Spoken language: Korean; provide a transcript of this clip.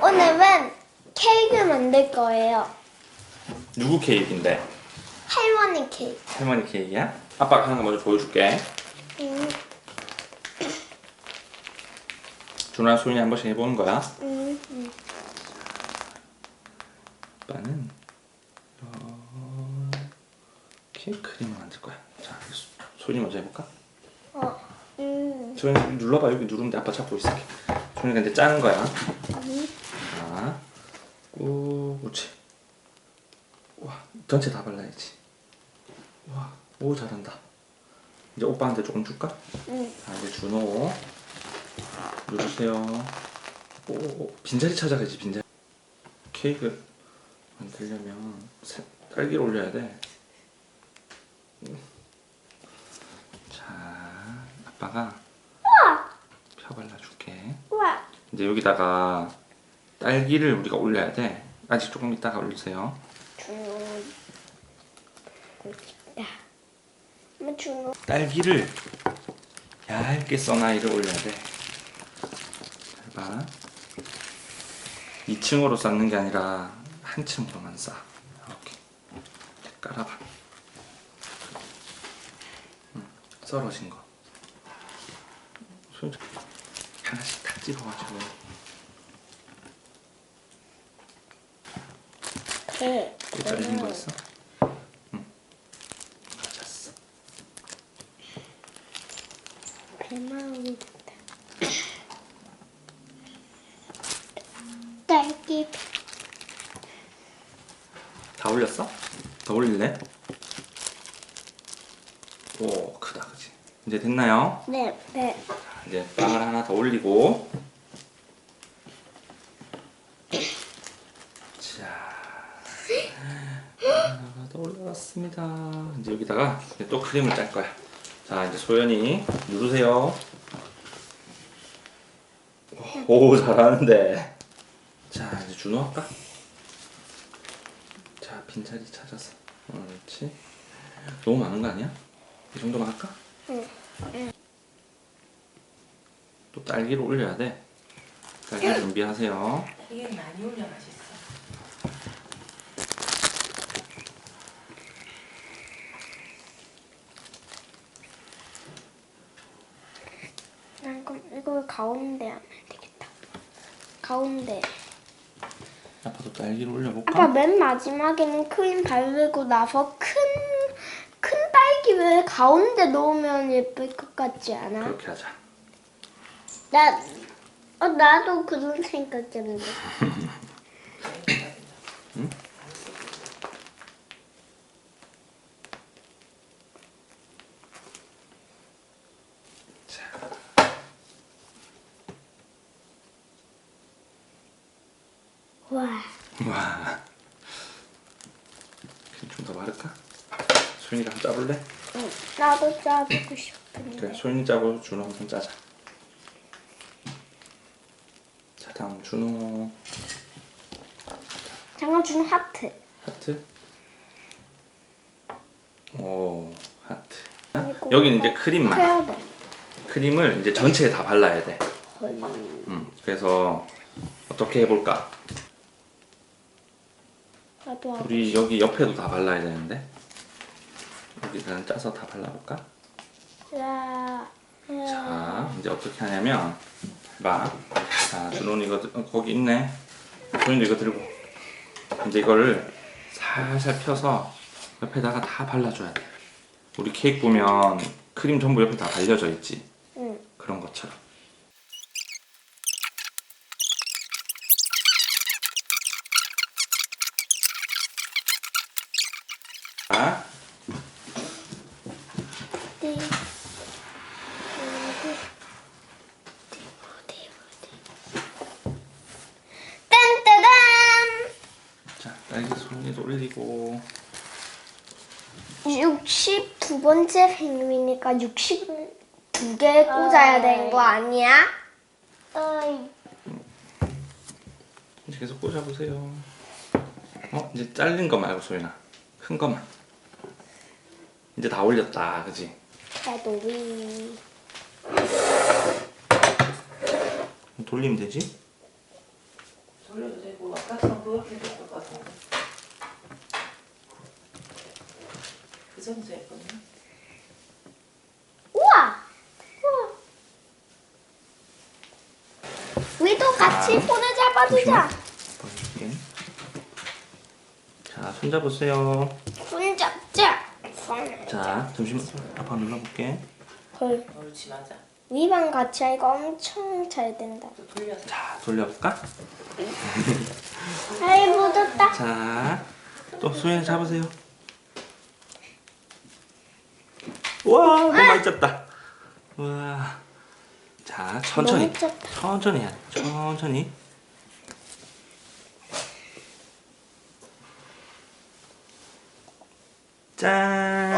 오늘은 케이크 만들 거예요. 누구 케이크인데? 할머니 케이크. 할머니 케이크야? 아빠가 하는 거 먼저 보여줄게. 음, 준아 소윤이 한 번씩 해보는 거야. 음, 음. 아빠는 이렇게 크림을 만들 거야. 자, 소윤이 먼저 해볼까? 어, 음, 소윤이 눌러봐. 여기 누르는데 아빠 잡고 있을게. 소윤이가 이제 짜는 거야. 음. 자, 꾹, 그렇지. 와, 전체 다 발라야지. 와, 오 잘한다. 이제 오빠한테 조금 줄까? 음. 자, 이제 준호 누르세요. 오, 오, 빈자리 찾아가지 빈자리. 케이크 만들려면 새- 딸기를 올려야 돼. 음. 자, 아빠가 펴 발라줄게. 우와, 이제 여기다가 딸기를 우리가 올려야 돼. 아직 조금 있다가 올리세요. 준호. 야, 준호. 딸기를 얇게 써나이를 올려야 돼. 잘 봐. 2층으로 쌓는 게 아니라 한 층으로만 쌓아. 이렇게 깔아봐. 응, 썰어진 거. 손 하나씩 탁 집어가지고. 배. 또 잘린 거 있어? 응. 맞았어. 된다. 딸기. 다 올렸어? 더 올릴래? 오 크다 그지? 이제 됐나요? 네, 네. 이제 빵을 하나 더 올리고 자 하나가 더 올라갔습니다 이제 여기다가 이제 또 크림을 짤 거야 자 이제 소연이 누르세요 오 잘하는데 자 이제 준호 할까? 자 빈자리 찾아서 어, 그렇지 너무 많은 거 아니야? 이 정도만 할까? 또 딸기를 올려야 돼. 딸기 준비하세요. 이게 많이 올려 맛있어. 난 그럼 이걸 가운데 하면 되겠다. 가운데. 아빠도 딸기를 올려볼까? 아빠 맨 마지막에는 크림 바르고 나서 큰, 큰 딸기 왜 가운데 놓으면 예쁠 것 같지 않아? 그렇게 하자. 나, 어, 나도 그런 생각했는데. 자, 와. 와. 마를까? 소연이가 한번 짜볼래? 응, 나도 짜보고 싶은데. 그래, 소연이 짜고 준호 한번 짜자. 자, 다음 준호 장어 주는 하트. 하트. 오, 하트. 여기는 이제 크림만. 크림을 이제 전체에 다 발라야 돼. 헐. 음, 그래서 어떻게 해볼까? 나도 하고. 우리 여기 옆에도 다 발라야 되는데 여기는 짜서 다 발라볼까? 야. 자 이제 어떻게 하냐면 봐. 자 준호는 이거 들- 어, 거기 있네 준호도 이거 들고 이제 이거를 살살 펴서 옆에다가 다 발라줘야 돼 우리 케이크 보면 크림 전부 옆에 다 발려져 있지 응. 그런 것처럼 자 어디? 어디? 어디? 어디? 딴따단! 자, 손에도 올리고 62번째 생일이니까 62개 꽂아야 되는 거 아니야? 어이. 이제 계속 꽂아보세요. 어, 이제 잘린 거 말고 소연아. 큰 거만. 이제 다 올렸다, 그지? 캐도리. 돌리면 되지? 돌려도 되고 아까처럼 그렇게 될것 같은 그 정도 예쁘네. 우와! 우와! 우리도 같이 자, 손을 잡아주자. 보여줄게. 자, 손 잡으세요. 손 잡자. 손. 자, 잠시만. 아빠 눌러볼게. 헐. 옳지 맞아. 위만 같이 하니까 엄청 잘 된다. 또 돌려서. 자, 돌려볼까? 아이 묻었다. 자, 또 소연이 잡으세요. 와, 너무 많이 잡다. 와. 자, 천천히. 천천히 해야 돼. 천천히. 짠.